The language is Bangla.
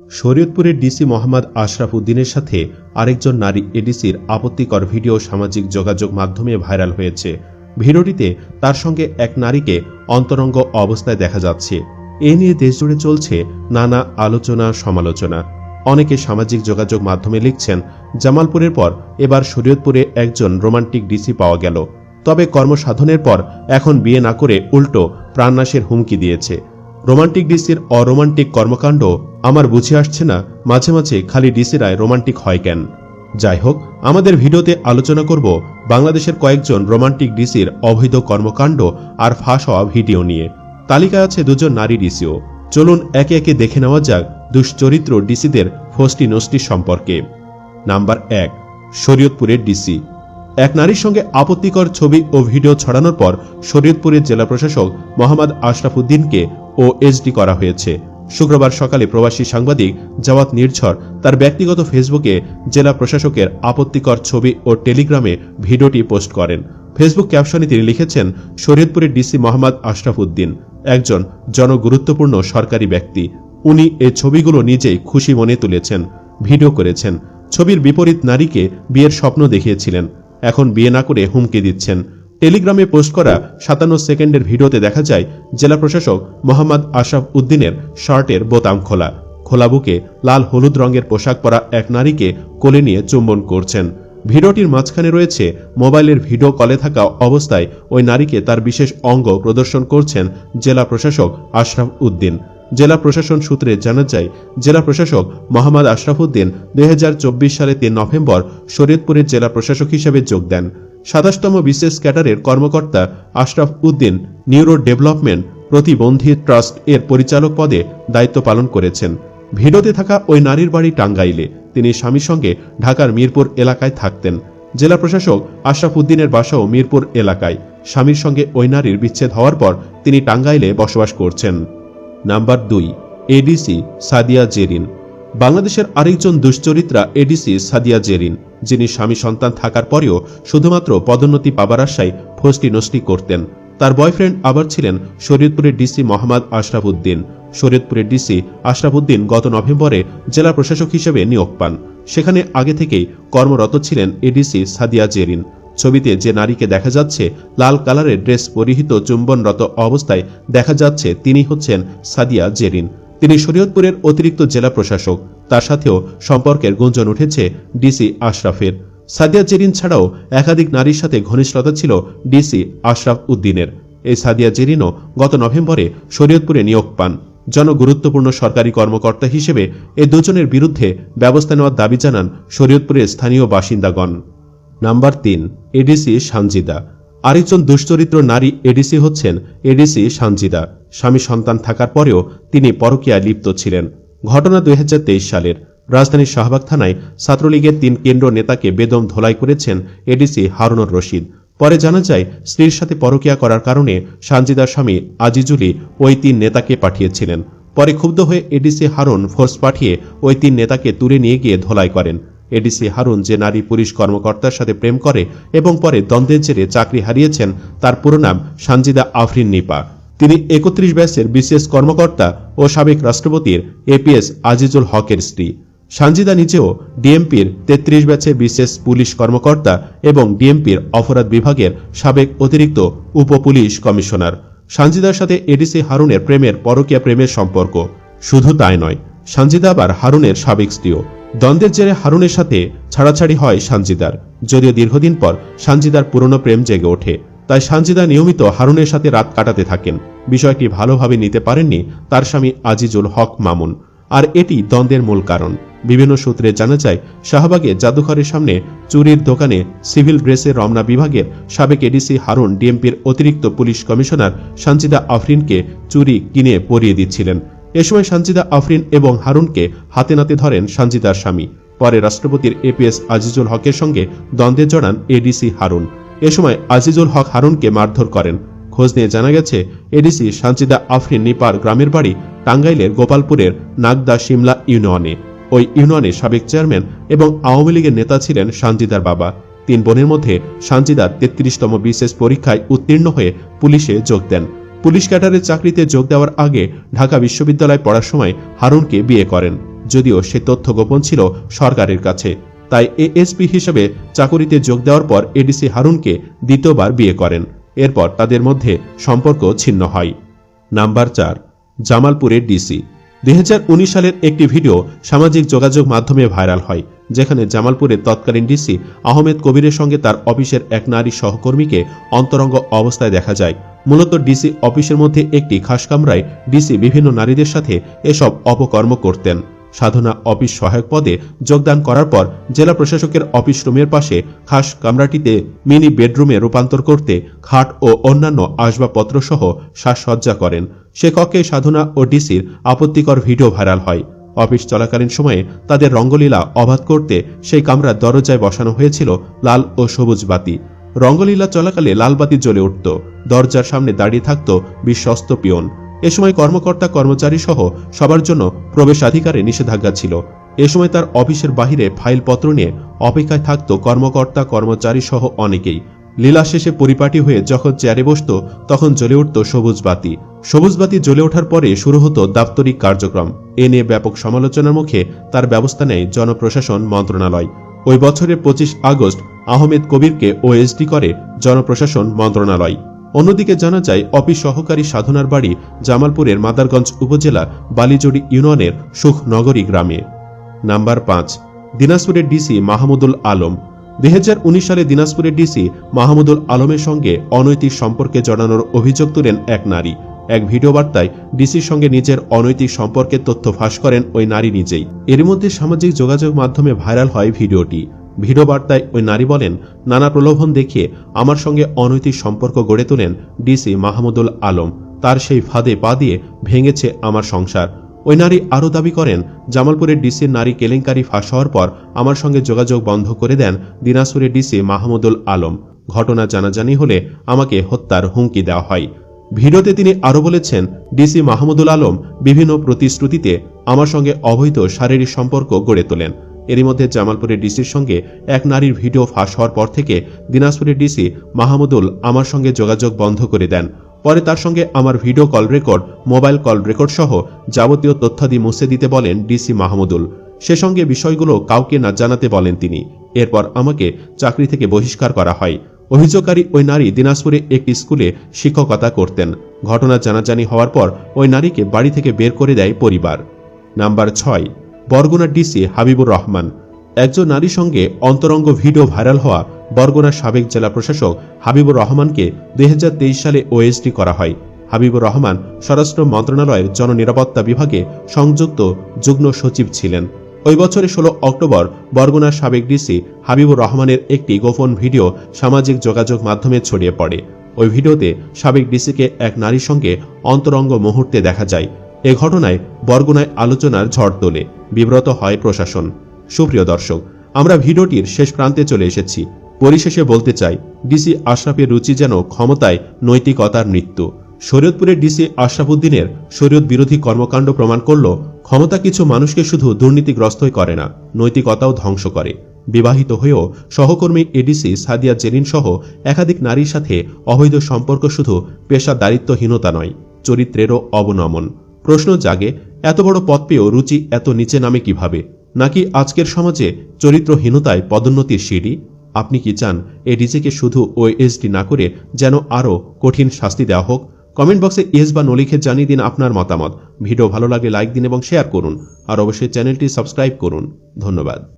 শরীয়তপুরের ডিসি মোহাম্মদ আশরাফ উদ্দিনের সাথে আরেকজন নারী এডিসির আপত্তিকর ভিডিও সামাজিক যোগাযোগ মাধ্যমে ভাইরাল হয়েছে। ভিডিওটিতে তার সঙ্গে এক নারীকে অন্তরঙ্গ অবস্থায় দেখা যাচ্ছে। এ নিয়ে দেশজুড়ে চলছে নানা আলোচনা, সমালোচনা। অনেকে সামাজিক যোগাযোগ মাধ্যমে লিখছেন, জামালপুরের পর এবার শরীয়তপুরে একজন রোমান্টিক ডিসি পাওয়া গেল। তবে কর্মসাধনের পর এখন বিয়ে না করে উল্টো প্রাণনাশের হুমকি দিয়েছে। রোমান্টিক ডিসির অরোমান্টিক কর্মকাণ্ড আমার বুঝে আসছে না, মাঝে মাঝে খালি ডিসিরায় রোমান্টিক হয় কেন। যাই হোক, আমাদের ভিডিওতে আলোচনা করব বাংলাদেশের কয়েকজন রোমান্টিক ডিসির অবৈধ কর্মকাণ্ড আর ফাঁস হওয়া ভিডিও নিয়ে। তালিকায় আছে দুজন নারী ডিসিও। চলুন একে একে দেখে নেওয়া যাক দুশ্চরিত্র ডিসিদের ফষ্টি নষ্টি সম্পর্কে। নাম্বার এক, শরীয়তপুরের ডিসি। এক নারীর সঙ্গে আপত্তিকর ছবি ও ভিডিও ছড়ানোর পর শরীয়তপুরের জেলা প্রশাসক মোহাম্মদ আশরাফ উদ্দিনকে ও এসডি করা হয়েছে। শুক্রবার সকালে প্রবাসী সাংবাদিক জাওয়াত নির্ঝর তার ব্যক্তিগত ফেসবুকে জেলা প্রশাসকের আপত্তিকর ছবি ও টেলিগ্রামে ভিডিওটি পোস্ট করেন। ফেসবুক ক্যাপশনে তিনি লিখেছেন, শরীয়তপুরের ডিসি মোহাম্মদ আশরাফ উদ্দিন, একজন জনগুরুত্বপূর্ণ সরকারি ব্যক্তি। উনি এই ছবিগুলো নিজেই খুশি মনে তুলেছেন, ভিডিও করেছেন। ছবির বিপরীত নারীকে বিয়ের স্বপ্ন দেখিয়েছিলেন। এখন বিয়ে না করে হুমকি দিচ্ছেন। টেলিগ্রামে পোস্ট করা সাতান্ন সেকেন্ডের ভিডিওতে দেখা যায়, জেলা প্রশাসক মোহাম্মদ আশরাফ উদ্দিনের শার্টের বোতাম খোলা। খোলা বুকে লাল হলুদ রঙের পোশাক পরা এক নারীকে কোলে নিয়ে চুম্বন করছেন। ভিডিওটির মাঝখানে রয়েছে মোবাইলের ভিডিও কলে থাকা অবস্থায় ওই নারীকে তার বিশেষ অঙ্গ প্রদর্শন করছেন জেলা প্রশাসক আশরাফ উদ্দিন। জেলা প্রশাসন সূত্রে জানা যায়, জেলা প্রশাসক মোহাম্মদ আশরাফ উদ্দিন দুই হাজার চব্বিশ সালে তিন নভেম্বর শরীয়তপুরের জেলা প্রশাসক হিসেবে যোগ দেন। সাতাশতম বিশেষ ক্যাডারের কর্মকর্তা আশরাফ উদ্দিন নিউরো ডেভেলপমেন্ট প্রতিবন্ধী ট্রাস্ট এর পরিচালক পদে দায়িত্ব পালন করেছেন। ভিডিওতে থাকা ওই নারীর বাড়ি টাঙ্গাইলে। তিনি স্বামীর সঙ্গে ঢাকার মিরপুর এলাকায় থাকতেন। জেলা প্রশাসক আশরাফ উদ্দিনের বাসাও মিরপুর এলাকায়। স্বামীর সঙ্গে ওই নারীর বিচ্ছেদ হওয়ার পর তিনি টাঙ্গাইলে বসবাস করছেন। নাম্বার দুই, এডিসি সাদিয়া জেরিন। বাংলাদেশের আরেকজন দুশ্চরিত্রা এডিসি সাদিয়া জেরিন। যিনি স্বামী সন্তান থাকার পরেও শুধুমাত্র পদোন্নতি পাবার আশায় ফষ্টি নষ্টি করতেন। তার বয়ফ্রেন্ড আবার ছিলেন শরীয়তপুরের ডিসি মোহাম্মদ আশরাফ উদ্দিন শরীয়তপুরের ডিসি আশরাফ উদ্দিন গত নভেম্বরে জেলা প্রশাসক হিসেবে নিয়োগ পান। সেখানে আগে থেকেই কর্মরত ছিলেন এডিসি সাদিয়া জেরিন। ছবিতে যে নারীকে দেখা যাচ্ছে লাল কালারের ড্রেস পরিহিত চুম্বনরত অবস্থায় দেখা যাচ্ছে তিনি হচ্ছেন সাদিয়া জেরিন। তিনি শরীয়তপুরের অতিরিক্ত জেলা প্রশাসক। তার সাথেও সম্পর্কের গুঞ্জন উঠেছে ডিসি আশরাফের। সাদিয়া জেরিন ছাড়াও একাধিক নারীর সাথে ঘনিষ্ঠতা ছিল ডিসি আশরাফ উদ্দিনের। এই সাদিয়া জেরিনও গত নভেম্বরে শরীয়তপুরে নিয়োগ পান। জনগুরুত্বপূর্ণ সরকারি কর্মকর্তা হিসেবে এ দুজনের বিরুদ্ধে ব্যবস্থা নেওয়ার দাবি জানান শরীয়তপুরের স্থানীয় বাসিন্দাগণ। নাম্বার তিন, এডিসি সানজিদা। আরেকজন দুশ্চরিত্র নারী এডিসি হচ্ছেন এডিসি সানজিদা। স্বামী সন্তান থাকার পরেও তিনি পরকীয়ায় লিপ্ত ছিলেন। ঘটনা দুই হাজার তেইশ সালের। রাজধানীর শাহবাগ থানায় ছাত্রলীগের তিন কেন্দ্র নেতাকে বেদম ধোলাই করেছেন এডিসি হারুনুর রশিদ। পরে জানা যায়, স্ত্রীর সাথে পরকীয়া করার কারণে সানজিদার স্বামী আজিজুলি ওই তিন নেতাকে পাঠিয়েছিলেন। পরে ক্ষুব্ধ হয়ে এডিসি হারুন ফোর্স পাঠিয়ে ওই তিন নেতাকে তুলে নিয়ে গিয়ে ধোলাই করেন। এডিসি হারুন যে নারী পুলিশ কর্মকর্তার সাথে প্রেম করে এবং পরে দ্বন্দ্বের জেরে চাকরি হারিয়েছেন, তার পুরো নাম সানজিদা আফরিন নিপা। তিনি একত্রিশ ব্যাচের বিশেষ কর্মকর্তা ও সাবেক রাষ্ট্রপতির এপিএস আজিজুল হকের স্ত্রী। সানজিদা নিজেও ডিএমপির তেত্রিশ ব্যাচের বিশেষ পুলিশ কর্মকর্তা এবং ডিএমপির অপরাধ বিভাগের সাবেক অতিরিক্ত উপ পুলিশ কমিশনার। সানজিদার সাথে এডিসি হারুনের প্রেমের পরকীয়া প্রেমের সম্পর্ক। শুধু তাই নয়, সানজিদা আবার হারুনের সাবেক স্ত্রীও। দ্বন্দ্বের জেরে হারুনের সাথে ছাড়াছাড়ি হয় সানজিদার, যদিও দীর্ঘদিন পর সানজিদার পুরনো প্রেম জেগে ওঠে। তাই সানজিদা নিয়মিত হারুনের সাথে রাত কাটাতে থাকেন। বিষয়টি ভালোভাবে নিতে পারেননি তার স্বামী আজিজুল হক মামুন। আর এটি দ্বন্দ্বের মূল কারণ। বিভিন্ন সূত্রে জানা যায়, শাহবাগে জাদুঘরের সামনে চুরির দোকানে সিভিল ড্রেসে রমনা বিভাগের সাবেক এডিসি হারুন ডিএমপির অতিরিক্ত পুলিশ কমিশনার সানজিদা আফরিনকে চুরি কিনে পরিয়ে দিচ্ছিলেন। এ সময় সানজিদা আফরিন এবং হারুনকে হাতে নাতে ধরেন সানজিদার স্বামী। পরে রাষ্ট্রপতির এপিএস আজিজুল হকের সঙ্গে দ্বন্দ্বে জড়ান এডিসি হারুন। এ সময় আজিজুল হক হারুনকে মারধর করেন। খোঁজ নিয়ে জানা গেছে, এডিসি সানজিদা আফরিন নিপার গ্রামের বাড়ি টাঙ্গাইলের গোপালপুরের নাগদা সিমলা ইউনিয়নে। ওই ইউনিয়নের সাবেক চেয়ারম্যান এবং আওয়ামী লীগের নেতা ছিলেন সানজিদার বাবা। তিন বোনের মধ্যে সানজিদার তেত্রিশতম বিশেষ পরীক্ষায় উত্তীর্ণ হয়ে পুলিশে যোগ দেন। পুলিশ ক্যাডারের চাকরিতে যোগ দেওয়ার আগে ঢাকা বিশ্ববিদ্যালয়ে পড়ার সময় হারুনকে বিয়ে করেন, যদিও সে তথ্য গোপন ছিল সরকারের কাছে। তাই এএসপি হিসেবে চাকুরিতে যোগ দেওয়ার পর এডিসি হারুনকে দ্বিতীয়বার বিয়ে করেন। এরপর তাদের মধ্যে সম্পর্ক ছিন্ন হয়। নাম্বার চার, জামালপুরের ডিসি। দুই হাজার উনিশ সালের একটি ভিডিও সামাজিক যোগাযোগ মাধ্যমে ভাইরাল হয়, যেখানে জামালপুরের তৎকালীন ডিসি আহমেদ কবিরের সঙ্গে তার অফিসের এক নারী সহকর্মীকে অন্তরঙ্গ অবস্থায় দেখা যায়। মূলত ডিসি অফিসের মধ্যে একটি খাস কামরায় ডিসি বিভিন্ন নারীদের সাথে এসব অপকর্ম করতেন। সাধনা অফিস সহায়ক পদে যোগদান করার পর জেলা প্রশাসকের অফিস রুমের পাশে খাস কামরাটিতে মিনি বেডরুমে রূপান্তর করতে খাট ও অন্যান্য আসবাবপত্র সহ সাজসজ্জা করেন। সে কক্ষে সাধনা ও ডিসির আপত্তিকর ভিডিও ভাইরাল হয়। অফিস চলাকালীন সময়ে তাদের রঙ্গলীলা অবাধ করতে সেই কামরার দরজায় বসানো হয়েছিল লাল ও সবুজ বাতি। রঙ্গলীলা চলাকালে লালবাতি জ্বলে উঠত। দরজার সামনে দাঁড়িয়ে থাকত বিশ্বস্ত পিয়ন। এ সময় কর্মকর্তা, কর্মচারী সহ সবার জন্য প্রবেশাধিকারে নিষেধাজ্ঞা ছিল। এ সময় তার অফিসের বাহিরে ফাইলপত্র নিয়ে অপেক্ষায় থাকত কর্মকর্তা, কর্মচারী সহ অনেকেই। লীলা শেষে পরিপাটি হয়ে যখন চেয়ারে বসত, তখন জ্বলে উঠত সবুজ বাতি। সবুজ বাতি জ্বলে ওঠার পরে শুরু হতো দাপ্তরিক কার্যক্রম। এ নিয়ে ব্যাপক সমালোচনার মুখে তার ব্যবস্থা নেয় জনপ্রশাসন মন্ত্রণালয়। ওই বছরের পঁচিশ আগস্ট আহমেদ কবিরকে ওএসডি করে জনপ্রশাসন মন্ত্রণালয়। অন্যদিকে জানা যায় অপি সহকারী সাধনার বাড়ি জামালপুরের মাদারগঞ্জ উপজেলা বালিজড়ি ইউনিয়নের সুখনগরী গ্রামে। নাম্বার পাঁচ, দিনাজপুরের ডিসি মাহমুদুল আলম। দুই হাজার উনিশ সালে দিনাজপুরের ডিসি মাহমুদুল আলমের সঙ্গে অনৈতিক সম্পর্কে জড়ানোর অভিযোগ তুলেন এক নারী। এক ভিডিও বার্তায় ডিসির সঙ্গে নিজের অনৈতিক সম্পর্কের তথ্য ফাঁস করেন ওই নারী নিজেই। এর মধ্যে সামাজিক যোগাযোগ মাধ্যমে ভাইরাল হয় ভিডিওটি। ভিডিও বার্তায় ওই নারী বলেন, নানা প্রলোভন দেখিয়ে আমার সঙ্গে অনৈতিক সম্পর্ক গড়ে তোলেন ডিসি মাহমুদুল আলম। তার সেই ফাঁদে পা দিয়ে ভেঙেছে আমার সংসার। ওই নারী আরও দাবি করেন, জামালপুরের ডিসির নারী কেলেঙ্কারি ফাঁস হওয়ার পর আমার সঙ্গে যোগাযোগ বন্ধ করে দেন দিনাজপুরের ডিসি মাহমুদুল আলম। ঘটনা জানাজানি হলে আমাকে হত্যার হুমকি দেওয়া হয়। ভিডিওতে তিনি আরও বলেছেন, ডিসি মাহমুদুল আলম বিভিন্ন প্রতিশ্রুতিতে আমার সঙ্গে অবৈধ শারীরিক সম্পর্ক গড়ে তোলেন। এরই মধ্যে জামালপুরের ডিসির সঙ্গে এক নারীর ভিডিও ফাঁস হওয়ার পর থেকে দিনাজপুরের ডিসি মাহমুদুল আমার সঙ্গে যোগাযোগ বন্ধ করে দেন। পরে তার সঙ্গে আমার video call record, mobile call record সহ যাবতীয় তথ্যাদি মুছে দিতে বলেন ডিসি মাহমুদুল। সে সঙ্গে বিষয়গুলো কাউকে না জানাতে বলেন তিনি। এরপর আমাকে চাকরি থেকে বহিষ্কার করা হয়। অভিযোগকারী ওই নারী দিনাজপুরে একটি স্কুলে শিক্ষকতা করতেন। ঘটনা জানাজানি হওয়ার পর ওই নারীকে বাড়ি থেকে বের করে দেয় পরিবার। নাম্বার ছয় বরগুনার ডিসি হাবিবুর রহমান। একজন নারীর সঙ্গে অন্তরঙ্গ ভিডিও ভাইরাল হওয়া বরগুনার সাবেক জেলা প্রশাসক হাবিবুর রহমানকে দুই হাজার তেইশ সালে ওএসডি করা হয়। হাবিবুর রহমান স্বরাষ্ট্র মন্ত্রণালয়ের জননিরাপত্তা বিভাগে সংযুক্ত যুগ্ম সচিব ছিলেন। ওই বছরের ষোলো অক্টোবর বরগুনার সাবেক ডিসি হাবিবুর রহমানের একটি গোপন ভিডিও সামাজিক যোগাযোগ মাধ্যমে ছড়িয়ে পড়ে। ওই ভিডিওতে সাবেক ডিসিকে এক নারীর সঙ্গে অন্তরঙ্গ মুহূর্তে দেখা যায়। এ ঘটনায় বরগুনায় আলোচনার ঝড় তোলে। বিব্রত হয় প্রশাসন। সুপ্রিয় দর্শক, আমরা ভিডিওটির শেষ প্রান্তে চলে এসেছি। পরিশেষে বলতে চাই, ডিসি আশরাফের রুচি যেন ক্ষমতায় নৈতিকতার মৃত্যু। শরীয়তপুরের ডিসি আশরাফুদ্দিনের শরীয়ত বিরোধী কর্মকাণ্ড প্রমাণ করল, ক্ষমতা কিছু মানুষকে শুধু দুর্নীতিগ্রস্তই করে না, নৈতিকতাও ধ্বংস করে। বিবাহিত হয়েও সহকর্মী এডিসি সাদিয়া জেরিন সহ একাধিক নারীর সাথে অবৈধ সম্পর্ক শুধু পেশাদারিত্বহীনতা নয়, চরিত্রেরও অবনমন। প্রশ্ন জাগে, এত বড় পদ পেয়েও রুচি এত নিচে নামে কীভাবে? নাকি আজকের সমাজে চরিত্রহীনতায় পদোন্নতির সিঁড়ি? আপনি কি চান এই ডিজেকে শুধু ওএসডি না করে যেন আরও কঠিন শাস্তি দেওয়া হোক? কমেন্ট বক্সে ইয়েস বা নলিখে জানিয়ে দিন আপনার মতামত। ভিডিও ভালো লাগলে লাইক দিন এবং শেয়ার করুন। আর অবশ্যই চ্যানেলটি সাবস্ক্রাইব করুন। ধন্যবাদ।